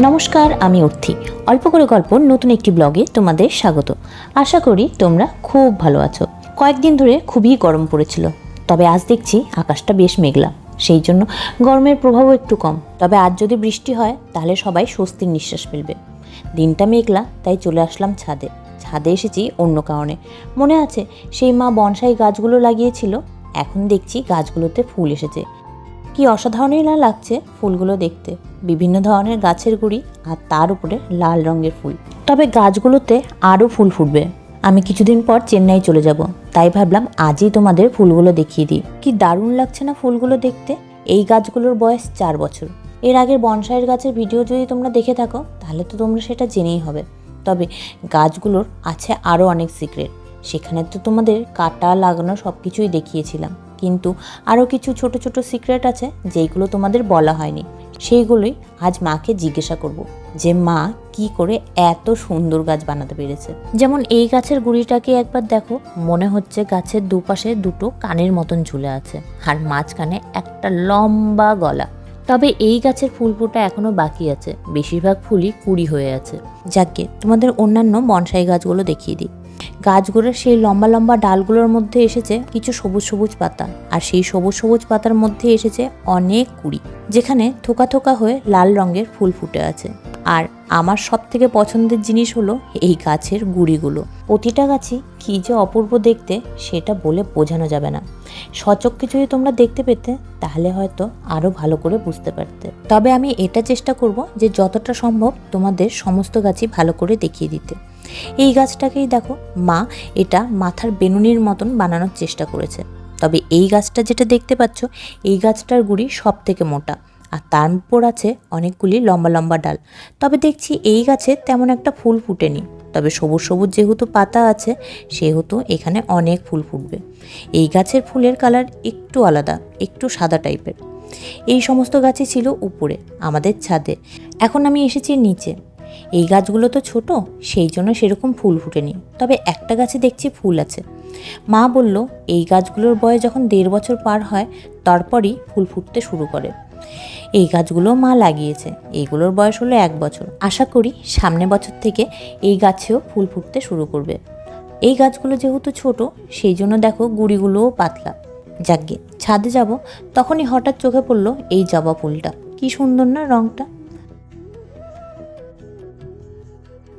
নমস্কার, আমি অর্থি। অল্প করে গল্প নতুন একটি ব্লগে তোমাদের স্বাগত। আশা করি তোমরা খুব ভালো আছো। কয়েকদিন ধরে খুবই গরম পড়েছিল, তবে আজ দেখছি আকাশটা বেশ মেঘলা। সেই জন্য গরমের প্রভাবও একটু কম। তবে আজ যদি বৃষ্টি হয়, তাহলে সবাই স্বস্তির নিঃশ্বাস ফেলবে। দিনটা মেঘলা, তাই চলে আসলাম ছাদে। ছাদে এসেছি অন্য কারণে। মনে আছে, সেই মা বনসাই গাছগুলো লাগিয়েছিল, এখন দেখছি গাছগুলোতে ফুল এসেছে। কি অসাধারণই না লাগছে ফুলগুলো দেখতে। বিভিন্ন ধরনের গাছের গুঁড়ি আর তার উপরে লাল রঙের ফুল। তবে গাছগুলোতে আরও ফুল ফুটবে। আমি কিছুদিন পর চেন্নাই চলে যাব। তাই ভাবলাম আজই তোমাদের ফুলগুলো দেখিয়ে দিই। কি দারুণ লাগছে না ফুলগুলো দেখতে? এই গাছগুলোর বয়স চার বছর। এর আগের বনসাইয়ের গাছের ভিডিও যদি তোমরা দেখে থাকো, তাহলে তো তোমরা সেটা জেনেই হবে। তবে গাছগুলোর আছে আরও অনেক সিক্রেট। সেখানে তো তোমাদের কাটা লাগানো সব কিছুই দেখিয়েছিলাম। কিন্তু আরও কিছু ছোট ছোট সিক্রেট আছে যেইগুলো তোমাদের বলা হয়নি। সেইগুলোই আজ মাকে জিজ্ঞাসা করব যে মা কি করে এত সুন্দর গাছ বানাতে পেরেছে। যেমন এই গাছের গুঁড়িটাকে একবার দেখো, মনে হচ্ছে গাছের দুপাশে দুটো কানের মতন ঝুলে আছে আর মাঝখানে একটা লম্বা গলা। তবে এই গাছের ফুল ফোটা এখনও বাকি আছে, বেশিরভাগ ফুলই কুড়ি হয়ে আছে। যাকে তোমাদের অন্যান্য বনসাই গাছগুলো দেখিয়ে দিই। গাছগুলোর সেই লম্বা লম্বা ডালগুলোর মধ্যে এসেছে কিছু সবুজ সবুজ পাতা। আর সেই সবুজ সবুজ পাতার মধ্যে এসেছে অনেক কুড়ি, যেখানে থোকা থোকা হয়ে লাল রঙের ফুল ফুটে আছে। আর আমার সব থেকে পছন্দের জিনিস হলো এই গাছের গুড়িগুলো। প্রতিটা গাছই কী যে অপূর্ব দেখতে, সেটা বলে বোঝানো যাবে না। সচক্ষে যদি তোমরা দেখতে পেতে, তাহলে হয়তো আরও ভালো করে বুঝতে পারতে। তবে আমি এটা চেষ্টা করব যে যতটা সম্ভব তোমাদের সমস্ত গাছই ভালো করে দেখিয়ে দিতে। এই গাছটাকেই দেখো মা এটা মাথার বেনুনির মতন বানানোর চেষ্টা করেছে। তবে এই গাছটা যেটা দেখতে পাচ্ছ, এই গাছটার গুড়ি সব থেকে মোটা। আর তার উপর আছে অনেকগুলি লম্বা লম্বা ডাল। তবে দেখছি এই গাছে তেমন একটা ফুল ফুটেনি। তবে সবুজ সবুজ যেহেতু পাতা আছে, সেহেতু এখানে অনেক ফুল ফুটবে। এই গাছের ফুলের কালার একটু আলাদা, একটু সাদা টাইপের। এই সমস্ত গাছই ছিল উপরে, আমাদের ছাদে। এখন আমি এসেছি নিচে। এই গাছগুলো তো ছোট, সেই জন্য সেরকম ফুল ফুটেনি। তবে একটা গাছে দেখছি ফুল আছে। মা বলল, এই গাছগুলোর বয়স যখন দেড় বছর পার হয়, তারপরই ফুল ফুটতে শুরু করে। এই গাছগুলো মা লাগিয়েছে। এইগুলোর বয়স হলো এক বছর। আশা করি সামনে বছর থেকে এই গাছেও ফুল ফুটতে শুরু করবে। এই গাছগুলো যেহেতু ছোট, সেই জন্য দেখো গুড়িগুলোও পাতলা। যাকগে ছাদে যাব। তখনই হঠাৎ চোখে পড়ল এই জবা ফুলটা। কি সুন্দর না রংটা।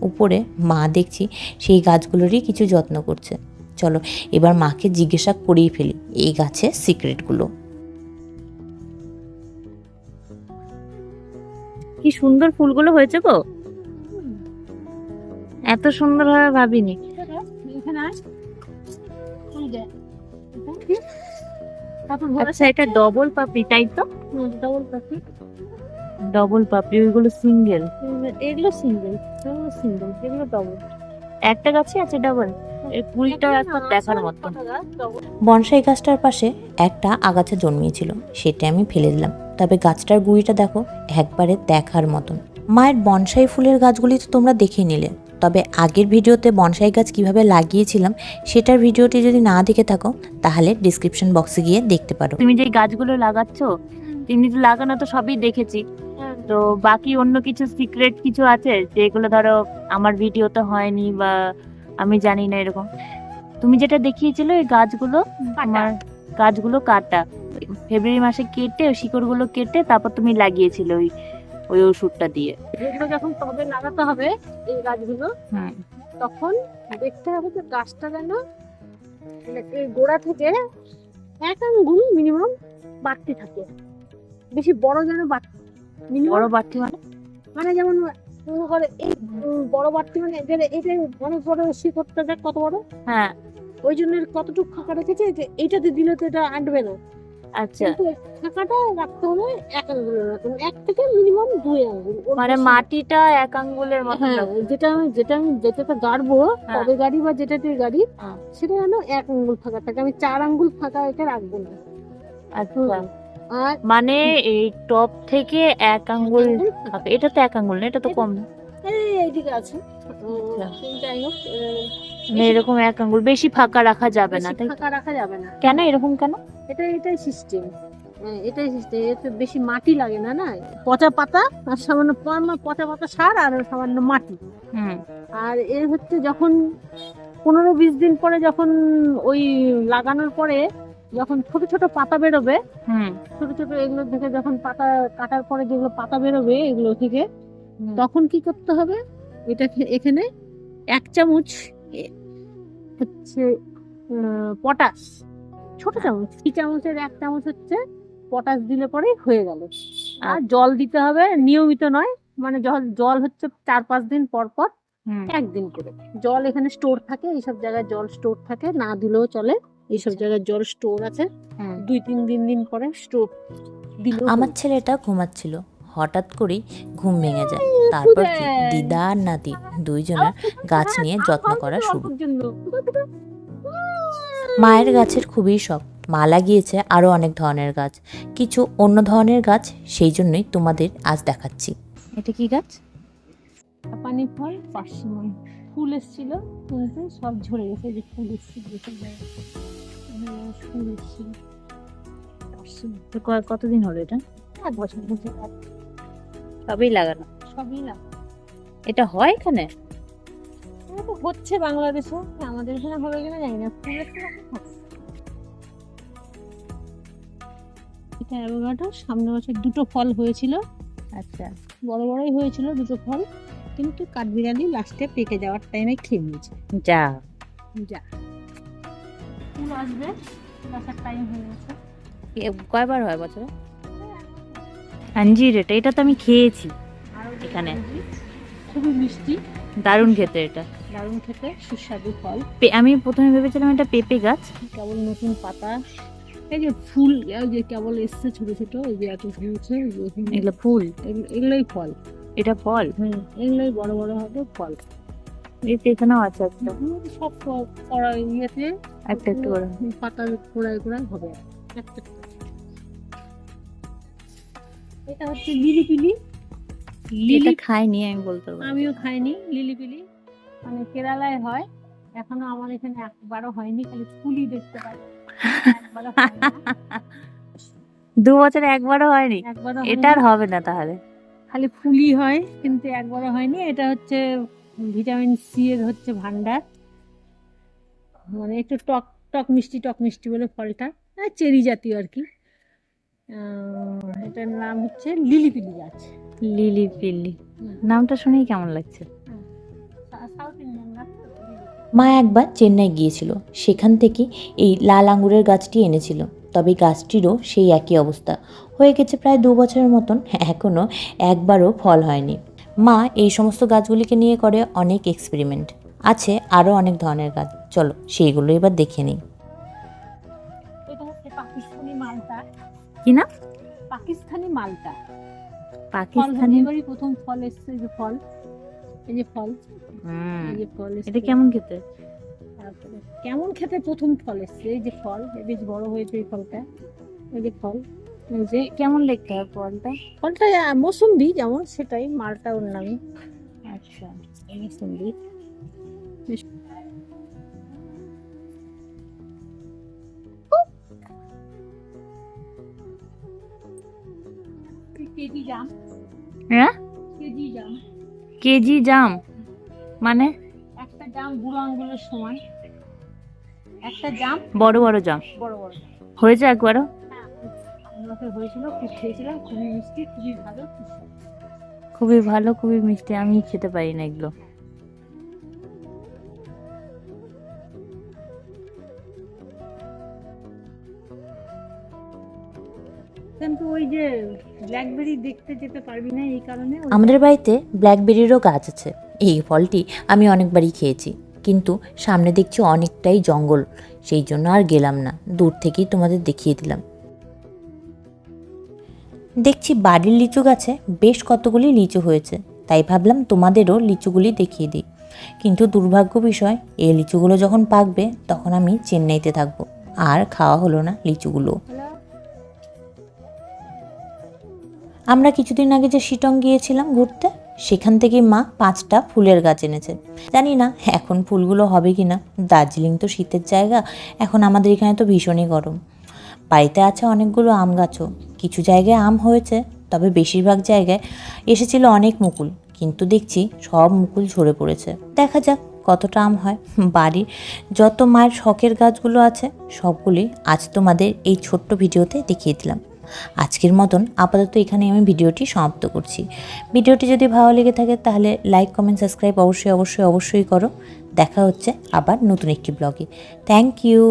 উপরে মা দেখছি সেই গাছগুলোরই কিছু যত্ন করছে। চলো এবার মাকে জিজ্ঞাসা করেই ফেলি এই গাছের সিক্রেটগুলো। কি সুন্দর ফুলগুলো হয়েছে গো। এত সুন্দর হবে ভাবিনি। আচ্ছা এটা ডবল পাপড়ি তাই তো? ডবল পাখি ডবল পাপড়ি ওইগুলো সিঙ্গেল এগুলো সিঙ্গেল এগুলো সিঙ্গেল এগুলো ডবল একটা গাছে আছে ডাবল কুড়িটা একবার দেখার মতো বনসাই গাছটার পাশে একটা আগাছা জন্মিয়েছিল সেটা আমি ফেলে দিলাম। তবে গাছটার গুঁড়িটা দেখো একবারে দেখার মতন। মায়ের বনসাই ফুলের গাছগুলি তো তোমরা দেখে নিলে। তবে আগের ভিডিওতে বনসাই গাছ কীভাবে লাগিয়েছিলাম সেটার ভিডিওটি যদি না দেখে থাকো তাহলে ডিসক্রিপশন বক্সে গিয়ে দেখতে পারো। তুমি যে গাছগুলো লাগাচ্ছ তুমি তো লাগানো তো সবই দেখেছি। তো বাকি অন্য কিছু সিক্রেট কিছু আছে? যেগুলো ধরো আমার ভিডিওতে হয়নি বা আমি জানি না এরকম। তুমি যেটা দেখিয়েছিলে ওই গাছগুলো আমার গাছগুলো কাটা। ফেব্রুয়ারি মাসে কেটে ওই শিকড়গুলো কেটে তারপর তুমি লাগিয়েছিলে ওই ওই ওষুধটা দিয়ে। এগুলো যখন টবে লাগাতে হবে এই গাছগুলো হুম। তখন দেখতে হবে যে গাছটা যেন মানে এই গোড়া থেকে এক আঙ্গুল মিনিমাম বাড়তে থাকে। বেশি বড় যেন বাড়তি বড় বাড়তি মানে? মানে যেমন মনে করে এই বড় বাড়তি মানে এদের এটা অনেক বড় শিকড়টা দেখ কত বড়? হ্যাঁ। ওই জন্য কতটুকু ফাঁকা রেখেছে এইটাতে দিলে তো এটা আঁটবে না। আচ্ছা। ফাঁকাটা রাখতে হবে এক আঙ্গুলের মতন এক থেকে মিনিমাম দুই আঙ্গুল। মানে মাটিটা এক আঙ্গুলের মতো হ্যাঁ। যেটা আমি যেটা আমি যেটাতে গাড়বো হ্যাঁ। তবে গাড়ি বা যেটাতে গাড়ি হ্যাঁ। সেটা যেন এক আঙ্গুল ফাঁকা থাকে। আমি চার আঙ্গুল ফাঁকা এটা রাখব না। আচ্ছা। মানে এই টপ থেকে এক আঙ্গুল এটা তো এক আঙ্গুল না এটা তো কম। এইদিকে আছে। উম, আচ্ছা। মানে এরকম এক আঙ্গুল বেশি ফাঁকা রাখা যাবে না ফাঁকা রাখা যাবে না। কেন এরকম কেন? এটা এটাই সিস্টেম এটাই system, এতে বেশি মাটি লাগে না না? পচা পাতা আর সামান্য পচা পাতা সার আর সামান্য মাটি। হুম। আর এর হচ্ছে যখন পনেরো বিশ দিন পরে যখন ওই লাগানোর পরে যখন ছোট ছোট পাতা বেরোবে হুম। ছোট ছোট এগুলো থেকে যখন পাতা কাটার পরে যেগুলো পাতা বেরোবে এগুলো থেকে তখন কি করতে হবে? এটা এখানে এক চামচ হচ্ছে পটাশ। ছোট চামচ কি চামচের এক চামচ হচ্ছে পটাশ দিলে পরেই হয়ে গেল। আর জল দিতে হবে নিয়মিত নয় মানে জল জল হচ্ছে চার পাঁচ দিন পর পর একদিন করে। জল এখানে স্টোর থাকে এইসব জায়গায় জল স্টোর থাকে না দিলেও চলে। এইসব জায়গায় জল স্টোর আছে। দুই তিন দিন দিন পরে স্টোর আমার ছেলেটা ঘুমাচ্ছিল। হঠাৎ করেই ঘুম ভেঙে যায়। তারপর দিদা আর নাতি দুইজনের গাছ নিয়ে যত্ন করা শুরু। মায়ের গাছের খুবই শখ। মা লাগিয়েছে আরও অনেক ধরনের গাছ। কিছু অন্য ধরনের গাছ সেই জন্যই তোমাদের আজ দেখাচ্ছি। এটা কি গাছ? পানি ফল পার্সিমন। ফুল এসেছিল তুলতে সব ঝরে গেছে যে ফুল এসেছিল যেসব জায়গায় ফুল এসেছিল। তো কতদিন হলো এটা? এক বছর বছর এক সবই লাগানো? সবই না এটা হয় এখানে? তো হচ্ছে বাংলাদেশে। আমাদের এখানে হবে কিনা জানি না এটা অ্যাভোকাডো সামনে বছর দুটো ফল হয়েছিল। আচ্ছা। বড় বড়ই হয়েছিল দুটো ফল। কিন্তু কাঠবিড়ালি লাস্টে পেকে যাওয়ার টাইমে খেয়ে নিয়েছে। যা। যা। ফুল আসবে ফুল আসার টাইম হয়ে গেছে। কয়বার হয় বছরে? আঞ্জির এটা এটা তো আমি খেয়েছি। এখানে। খুবই মিষ্টি। দারুণ খেতে এটা। দারুণ খেতে সুস্বাদু ফল। পে- আমি প্রথমে ভেবেছিলাম এটা পেঁপে গাছ। কেবল নতুন পাতা। এই যে ফুল এই যে কেবল এসছে ছোট ছোট এই যে এত এখানে এগুলো ফুল। এগুলোই ফল। এটা ফল? হুম এগুলোই বড় বড় হবে ফল। এই তো এখানেও আছে একটা। সব কড়া ইয়েতে একটা একটু করে। পাতা কোড়ায় কোড়ায় হবে। একটা। এটা হচ্ছে লিলি পিলি এটা লিলি খাইনি আমি বলতে পারব আমিও খাইনি লিলি পিলি মানে কেরালায় হয় এখনও আমার এখানে একবারও হয়নি খালি ফুলই দেখতে পাই। দু বছরে একবারও হয়নি? একবারও এটা আর হবে না তাহলে। খালি ফুলই হয় কিন্তু একবারও হয়নি। এটা হচ্ছে ভিটামিন সি এর হচ্ছে ভান্ডার মানে একটু টক টক মিষ্টি টক মিষ্টি বলে ফলটা। চেরি জাতীয় আর কি। এটার নাম হচ্ছে লিলিপিলি গাছ। লিলি পিলি নামটা শুনেই কেমন লাগছে? সাউথ ইন্ডিয়ান গাছ মা একবার চেন্নাই গিয়েছিল। সেখান থেকে এই লাল আঙ্গুরের গাছটি এনেছিল। তবে গাছটিরও সেই একই অবস্থা। হয়ে গেছে প্রায় দু বছরের মতন এখনও একবারও ফল হয়নি। মা এই সমস্ত গাছগুলিকে নিয়ে করে অনেক এক্সপেরিমেন্ট আছে আরও অনেক ধরনের গাছ। চলো সেইগুলো এবার দেখে নিই। এটা হচ্ছে পাকিস্তানি মালটা। কি না পাকিস্তানি মালটা। পাকিস্তানি এবারই প্রথম ফল এসছে যে ফল। এই যে ফল। এই যে ফল এটা কেমন খেতে? কেমন খেতে প্রথম ফল এসছে? এই যে ফল বেশ বড় হয়েছে এই ফলটা এই যে ফল যে কেমন দেখতে হয় ফলটা? ফলটা মৌসুম্বি যেমন সেটাই মালটা ওর নামে আচ্ছা মৌসুম্বি। কেজি জাম হ্যাঁ? কেজি জাম। কেজি জাম। মানে? জাম বুড়ো আঙ্গুলের সমান। একটা জাম। বড় বড় জাম। বড় বড় হয়েছে একবারও? হ্যাঁ আমাকে হয়েছিল খুব খেয়েছিলাম খুবই মিষ্টি খুবই ভালো খুবই ভালো খুবই মিষ্টি আমি খেতে পারি না এগুলো। কিন্তু ওই যে ব্ল্যাকবেরি দেখতে যেতে পারবি না এই কারণে আমাদের বাড়িতে ব্ল্যাকবেরিরও গাছ আছে। এই ফলটি আমি অনেকবারই খেয়েছি। কিন্তু সামনে দেখছি অনেকটাই জঙ্গল, সেই জন্য আর গেলাম না। দূর থেকেই তোমাদের দেখিয়ে দিলাম। দেখছি বাড়ির লিচু গাছে বেশ কতগুলি লিচু হয়েছে। তাই ভাবলাম তোমাদেরও লিচুগুলি দেখিয়ে দিই। কিন্তু দুর্ভাগ্য বিষয় এই লিচুগুলো যখন পাকবে, তখন আমি চেন্নাইতে থাকব। আর খাওয়া হলো না লিচুগুলো। আমরা কিছুদিন আগে যে শিটং গিয়েছিলাম ঘুরতে সেখান থেকে মা পাঁচটা ফুলের গাছ এনেছে। জানি না এখন ফুলগুলো হবে কি না দার্জিলিং তো শীতের জায়গা, এখন আমাদের এখানে তো ভীষণই গরম। বাড়িতে আছে অনেকগুলো আম গাছও। কিছু জায়গায় আম হয়েছে, তবে বেশিরভাগ জায়গায় এসেছিল অনেক মুকুল। কিন্তু দেখছি সব মুকুল ঝরে পড়েছে। দেখা যাক কতটা আম হয়। বাড়ির যত মায়ের শখের গাছগুলো আছে সবগুলি আজ তোমাদের এই ছোট্ট ভিডিওতে দেখিয়ে দিলাম। আজকের মতন আপাতত এখানে আমি ভিডিওটি সমাপ্ত করছি। ভিডিওটি যদি ভালো লেগে থাকে তাহলে লাইক কমেন্ট সাবস্ক্রাইব অবশ্যই অবশ্যই অবশ্যই করো। দেখা হচ্ছে আবার নতুন একটি ব্লগে থ্যাংক ইউ